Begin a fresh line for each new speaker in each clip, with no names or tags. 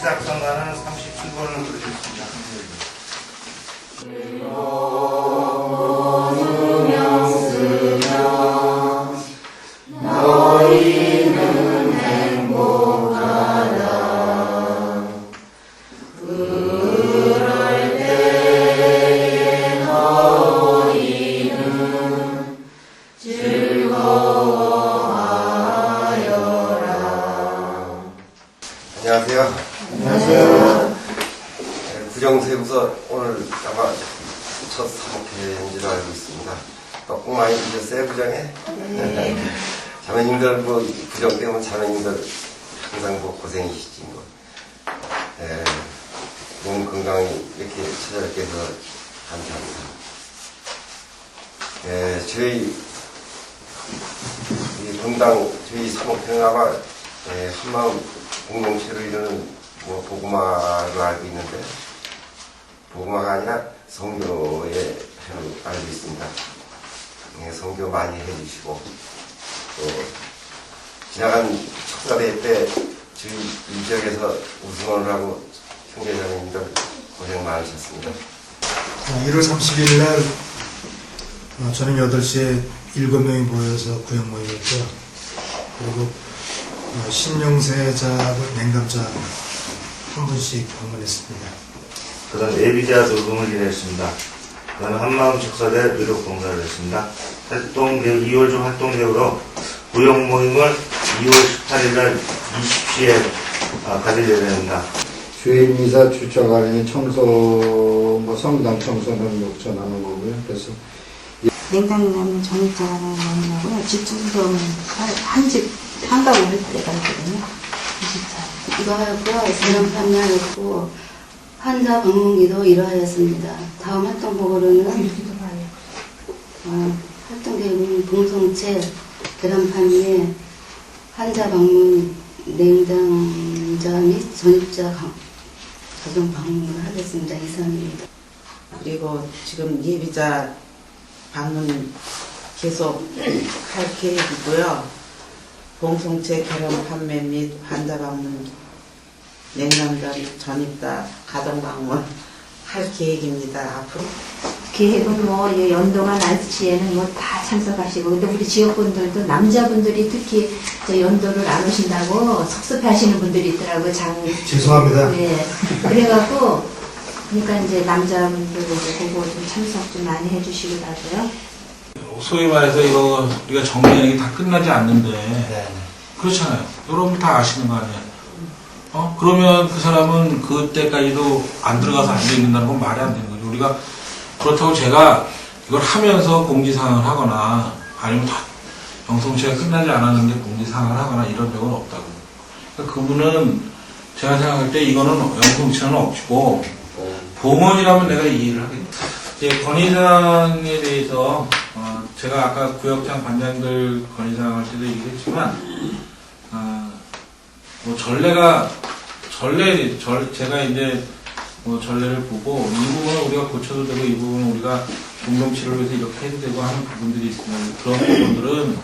시작선가는 37번을 부르겠습니다.
안녕하세요. 안녕하세요. 구정세부서 오늘 아마 첫 사목회인 줄 알고 있습니다. 꼭 많이 드셨어요, 부정에? 네. 자매님들, 뭐, 부정 때문에 자매님들 항상 뭐 고생이시지, 뭐. 예, 몸 건강히 이렇게 찾아뵙게 해서 감사합니다. 예, 저희, 이 분당, 저희 사목회는 아마, 예, 한마음 공동체로 이루는 뭐 보고마로 알고 있는데 보고마가 아니라 성교의 회로 알고 있습니다. 예, 성교 많이 해주시고 또 지나간 척사대 때 저희 이 지역에서 우승을 하고 형제자매님들 고생 많으셨습니다.
1월 30일 날 어, 저녁 8시에 7명이 모여서 구역 했고요. 그리고 어, 신영세자하고 냉담자 한 분씩 방문했습니다.
그 다음 예비자 녹음을 진행했습니다. 그 다음에 한마음 축사대 노력 봉사를 했습니다. 활동, 2월 중 활동 계획으로 구역 모임을 2월 18일 날 20시에 아, 가질 예정입니다.
주일 미사 주차관에 청소, 뭐 성당 청소는 욕전하는 거고요. 그래서
냉장고는 전입자가 나오냐고요. 집주소 한집 한가구 할 때가 있거든요. 24.
이거 하였고 세럼 판매하였고 환자 방문기도 이러하였습니다. 다음 활동 보고로는 어, 활동 계획은 동성체 계란 판매 환자 방문 냉장자 및 전입자 강- 가정 방문을 하겠습니다. 이상입니다.
그리고 지금 예비자 방문 계속 할 계획이고요. 공동체 결혼 판매 및 환자 방문, 냉장자 전입자 가정 방문 할 계획입니다. 앞으로
계획은 뭐이 연도가 날씨에는 뭐 다 참석하시고 근데 우리 지역분들도 남자분들이 특히 저 연도를 안 오신다고 섭섭해하시는 분들이 있더라고요. 장
죄송합니다.
네. 그래갖고 그러니까 이제 남자분들 이제 그거 좀 참석 좀 많이 해주시고 나서요.
소위 말해서 이거 우리가 정리하는 게 다 끝나지 않는데
네.
그렇잖아요. 여러분 다 아시는 거 아니에요. 어? 그러면 그 사람은 그때까지도 안 들어가서 앉아 있는다는 건 말이 안 되는 거죠. 우리가 그렇다고 제가 이걸 하면서 공지사항을 하거나 아니면 다 영성체가 끝나지 않았는데 공지사항을 하거나 이런 적은 없다고. 그러니까 그분은 제가 생각할 때 이거는 영성체는 없고 봉헌이라면 내가 이해를 하겠다. 이제 건의사항에 대해서 어, 제가 아까 구역장 반장들 건의사항 할 때도 얘기했지만 아, 뭐 전례가 전례 절 제가 이제 뭐 전례를 보고 이 부분은 우리가 고쳐도 되고 이 부분은 우리가 공동치를 위해서 이렇게 해도 되고 하는 부분들이 있으면 그런 부분들은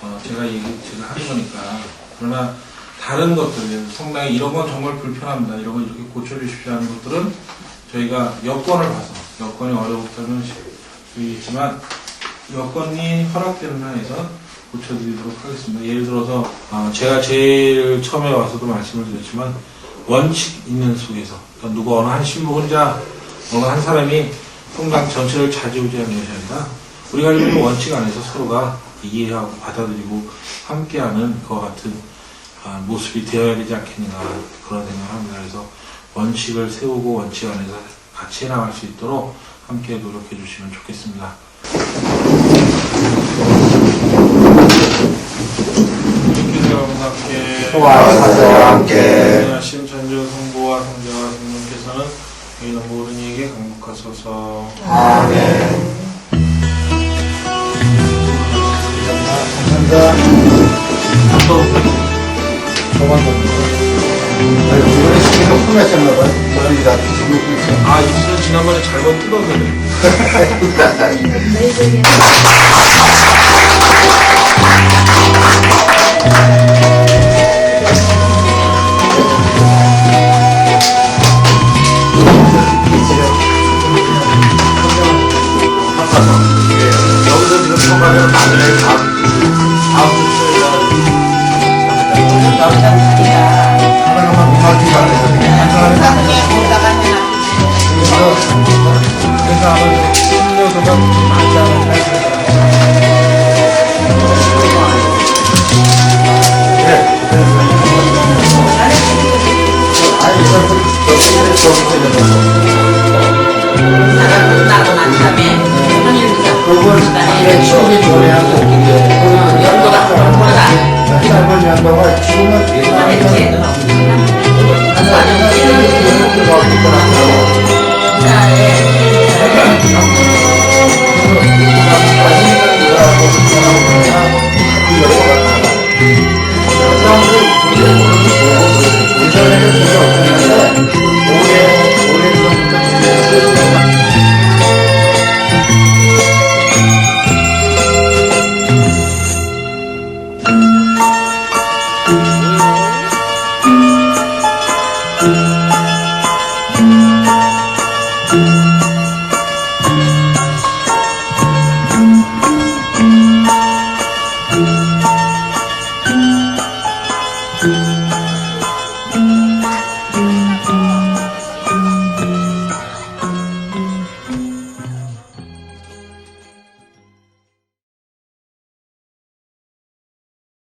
어, 제가 얘기 제가 하는 거니까. 그러나 다른 것들 성당에 이런 건 정말 불편합니다. 이런 건 이렇게 고쳐주십시오 하는 것들은 저희가 여건을 봐서 여건이 어려웠다는 수 있지만 여건이 허락되는 한에서 고쳐드리도록 하겠습니다. 예를 들어서 어, 제가 제일 처음에 와서도 말씀을 드렸지만 원칙 있는 속에서 그러니까 누구 어느 한 신부 혼자 어느 한 사람이 성당 전체를 자지우지하는 것이 아니라 우리가 알고 원칙 안에서 서로가 이해하고 받아들이고 함께하는 그와 같은 아, 모습이 되어야 되지 않겠는가 그런 생각을 합니다. 그래서 원칙을 세우고 원칙 안에서 같이 나갈 수 있도록 함께 노력해 주시면 좋겠습니다. 여러분과 함께
소아사자와 함께
심천주 성부와 성자와 성령께서는 이는 모든 이에게 강복하소서
감사합니다.
또
조만간
아니, 이번에 시기 높은 했었나 봐요. 있어요.
아, 입술은 지난번에 잘못. 우리가
사람
끝나고 난 다음에 한일도
그걸 그래, 추억이 노래하고
연도가 그렇구나.
짧은 연도가 춤을 했지. 나는 지금
연도가 없더라고. 나의 Thank you.